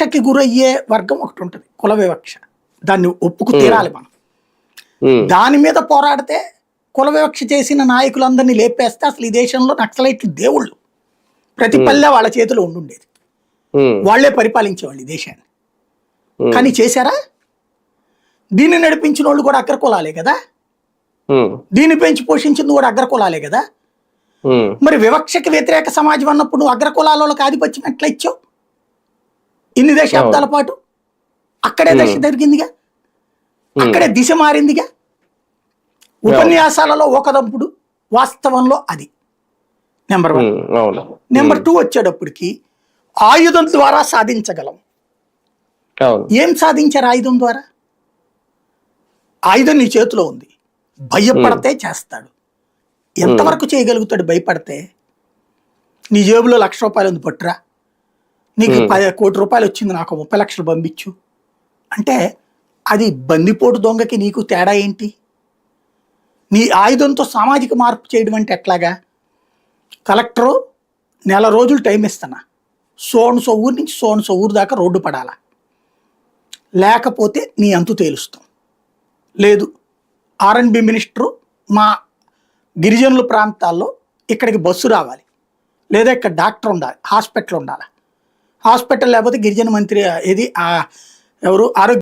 వివక్షకి గురయ్యే వర్గం ఒకటి ఉంటుంది కుల వివక్ష. దాన్ని ఒప్పుకు తీరాలి మనం. దాని మీద పోరాడితే కుల వివక్ష చేసిన నాయకులందరినీ లేపేస్తే అసలు ఈ దేశంలో నక్సలైట్లు దేవుళ్ళు. ప్రతి పల్లె వాళ్ళ చేతిలో ఉండుండేది. వాళ్ళే పరిపాలించేవాళ్ళు ఈ దేశాన్ని. కానీ చేశారా? దీన్ని నడిపించిన వాళ్ళు కూడా అగ్ర కులాలే కదా దీన్ని పెంచి పోషించింది కూడా అగ్ర కులాలే కదా మరి వివక్షకి వ్యతిరేక సమాజం అన్నప్పుడు నువ్వు అగ్ర కులాల వాళ్ళకి ఆధిపత్యం ఎట్లా ఇచ్చావు? ఇన్ని దశాబ్దాల పాటు అక్కడే దశ జరిగిందిగా? అక్కడే దిశ మారిందిగా? ఉపన్యాసాలలో ఒకదంపుడు వాస్తవంలో అది. నెంబర్ వన్ నెంబర్ టూ వచ్చేటప్పటికి ఆయుధం ద్వారా సాధించగలం. ఏం సాధించారు ఆయుధం ద్వారా? ఆయుధం నీ చేతిలో ఉంది. భయపడితే చేస్తాడు. ఎంతవరకు చేయగలుగుతాడు భయపడితే? నీ జేబులో లక్ష రూపాయలు ఉంది పట్టురా. నీకు పది కోటి రూపాయలు వచ్చింది నాకు ముప్పై లక్షలు పంపించు. అంటే అది బందిపోటు దొంగకి నీకు తేడా ఏంటి? నీ ఆయుధంతో సామాజిక మార్పు చేయడం అంటే ఎట్లాగా? కలెక్టరు నెల రోజులు టైం ఇస్తున్నా సోను సో ఊరు నుంచి సోను సో ఊరు దాకా రోడ్డు పడాలా? లేకపోతే నీ అంతు తేలుస్తాం. లేదు ఆర్ఎన్బి మినిస్టరు మా గిరిజనుల ప్రాంతాల్లో ఇక్కడికి బస్సు రావాలి. లేదా ఇక్కడ డాక్టర్ ఉండాలి హాస్పిటల్ ఉండాలి? హాస్పిటల్ లేకపోతే గిరిజన మంత్రి ఏది? ఆ ఎవరు? ఆరోగ్య